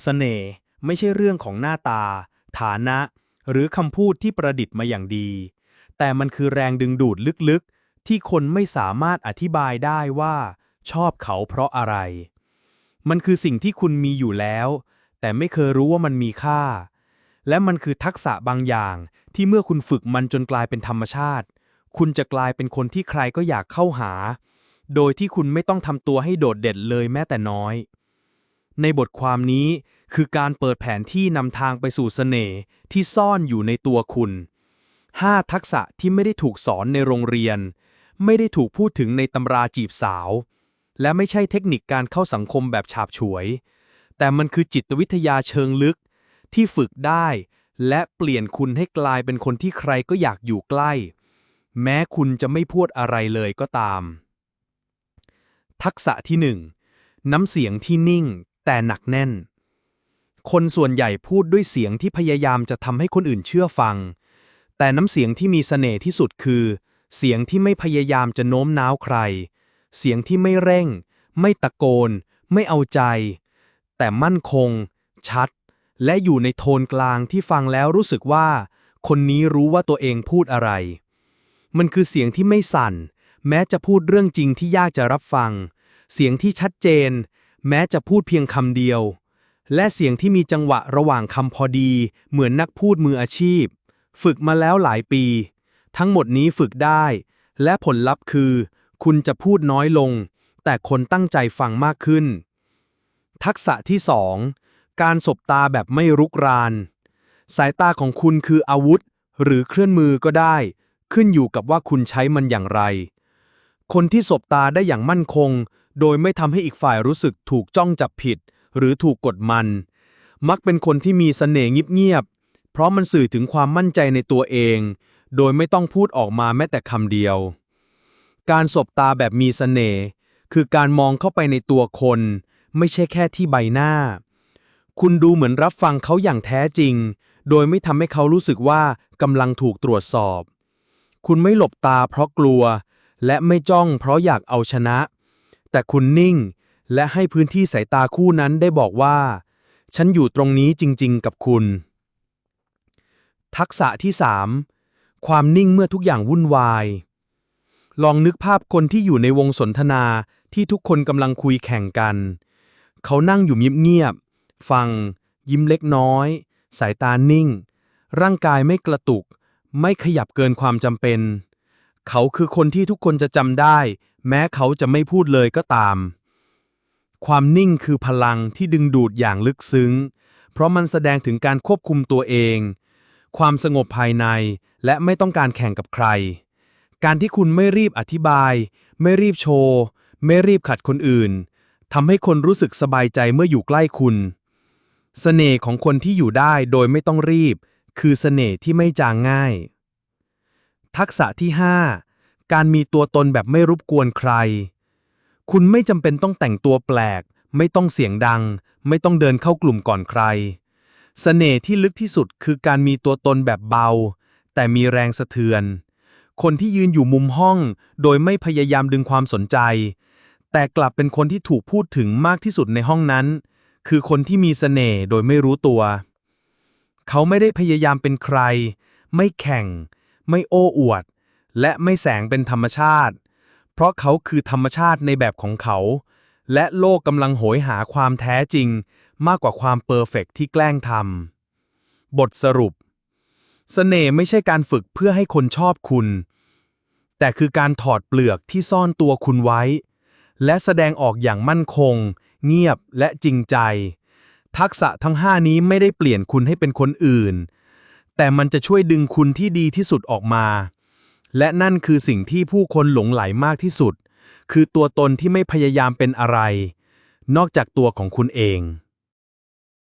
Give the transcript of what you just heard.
เสน่ห์ไม่ใช่เรื่องของหน้าตา ฐานะ หรือคำพูดที่ประดิษฐ์มาอย่างดี แต่มันคือแรงดึงดูดลึกๆ ที่คนไม่สามารถอธิบายได้ว่า ชอบเขาเพราะอะไร มันคือสิ่งที่คุณมีอยู่แล้ว แต่ไม่เคยรู้ว่ามันมีค่า และมันคือทักษะบางอย่างที่เมื่อคุณฝึกมันจนกลายเป็นธรรมชาติ คุณจะกลายเป็นคนที่ใครก็อยากเข้าหา โดยที่คุณไม่ต้องทำตัวให้โดดเด่นเลยแม้แต่น้อย ในบทความนี้คือการเปิดแผนที่นำทางไปสู่เสน่ห์ที่ซ่อนอยู่ในตัวคุณ 5 ทักษะที่ไม่ได้ถูกสอนในโรงเรียน ไม่ได้ถูกพูดถึงในตำราจีบสาว และไม่ใช่เทคนิคการเข้าสังคมแบบฉาบฉวย แต่มันคือจิตวิทยาเชิงลึก ที่ฝึกได้ และเปลี่ยนคุณให้กลายเป็นคนที่ใครก็อยากอยู่ใกล้ แม้คุณจะไม่พูดอะไรเลยก็ตาม ทักษะที่หนึ่งน้ำเสียงที่นิ่ง แต่หนักแน่น คนส่วนใหญ่พูดด้วยเสียงที่พยายามจะทำให้คนอื่นเชื่อฟัง แต่น้ำเสียงที่มีเสน่ห์ที่สุดคือ เสียงที่ไม่พยายามจะโน้มน้าวใคร เสียงที่ไม่เร่ง ไม่ตะโกน ไม่เอาใจ แต่มั่นคง ชัด และอยู่ในโทนกลางที่ฟังแล้วรู้สึกว่า คนนี้รู้ว่าตัวเองพูดอะไร มันคือเสียงที่ไม่สั่น แม้จะพูดเรื่องจริงที่ยากจะรับฟัง เสียงที่ชัดเจน แม้จะพูดเพียงคำเดียว และเสียงที่มีจังหวะระหว่างคำพอดี เหมือนนักพูดมืออาชีพ ฝึกมาแล้วหลายปี ทั้งหมดนี้ฝึกได้ และผลลัพธ์คือ คุณจะพูดน้อยลง แต่คนตั้งใจฟังมากขึ้น ทักษะที่ 2 การสบตาแบบไม่รุกราน สายตาของคุณคืออาวุธ หรือเคลื่อนมือก็ได้ ขึ้นอยู่กับว่าคุณใช้มันอย่างไร คนที่สบตาได้อย่างมั่นคง โดยไม่ทำให้อีกฝ่ายรู้สึกถูกจ้องจับผิด หรือถูกกดมัน มักเป็นคนที่มีเสน่ห์เงียบๆเพราะมันสื่อถึงความมั่นใจในตัวเอง โดยไม่ต้องพูดออกมาแม้แต่คำเดียว การสบตาแบบมีเสน่ห์คือการมองเข้าไปในตัวคน ไม่ใช่แค่ที่ใบหน้า คุณดูเหมือนรับฟังเขาอย่างแท้จริง โดยไม่ทำให้เขารู้สึกว่ากำลังถูกตรวจสอบ คุณไม่หลบตาเพราะกลัว และไม่จ้องเพราะอยากเอาชนะ แต่คุณนิ่ง และให้พื้นที่สายตาคู่นั้นได้บอกว่า ฉันอยู่ตรงนี้จริง ๆ กับคุณ ทักษะที่3ความนิ่งเมื่อทุกอย่างวุ่นวาย ลองนึกภาพคนที่อยู่ในวงสนทนาที่ทุกคนกำลังคุยแข่งกัน เขานั่งอยู่เงียบๆฟัง ยิ้มเล็กน้อย สายตานิ่ง ร่างกายไม่กระตุก ไม่ขยับเกินความจำเป็น เขาคือคนที่ทุกคนจะจำได้ แม้เขาจะไม่พูดเลยก็ตาม ความนิ่งคือพลังที่ดึงดูดอย่างลึกซึ้ง เพราะมันแสดงถึงการควบคุมตัวเอง ความสงบภายในและไม่ต้องการแข่งกับใคร การที่คุณไม่รีบอธิบาย ไม่รีบโชว์ ไม่รีบขัดคนอื่นทำให้คนรู้สึกสบายใจเมื่ออยู่ใกล้คุณเสน่ห์ของคนที่อยู่ได้โดยไม่ต้องรีบ คือเสน่ห์ที่ไม่จางง่าย ทักษะที่ 5 การมีตัวตนแบบไม่รบกวนใคร คุณไม่จำเป็นต้องแต่งตัวแปลก ไม่ต้องเสียงดัง ไม่ต้องเดินเข้ากลุ่มก่อนใครเสน่ห์ที่ลึกที่สุดคือการมีตัวตนแบบเบา แต่มีแรงสะเทือน คนที่ยืนอยู่มุมห้อง โดยไม่พยายามดึงความสนใจ แต่กลับเป็นคนที่ถูกพูดถึงมากที่สุดในห้องนั้น คือคนที่มีเสน่ห์โดยไม่รู้ตัว เขาไม่ได้พยายามเป็นใคร ไม่แข่ง ไม่โอ้อวด และไม่แสงเป็นธรรมชาติ เพราะเขาคือธรรมชาติในแบบของเขา และโลกกำลังโหยหาความแท้จริง มากกว่าความเปอร์เฟกต์ที่แกล้งทำบทสรุปเสน่ห์ไม่ใช่การฝึกเพื่อให้คนชอบคุณ แต่คือการถอดเปลือกที่ซ่อนตัวคุณไว้ และแสดงออกอย่างมั่นคง เงียบและจริงใจ ทักษะทั้งห้านี้ไม่ได้เปลี่ยนคุณให้เป็นคนอื่น แต่มันจะช่วยดึงคุณที่ดีที่สุดออกมา และนั่นคือสิ่งที่ผู้คนหลงไหลมากที่สุด คือตัวตนที่ไม่พยายามเป็นอะไร นอกจากตัวของคุณเอง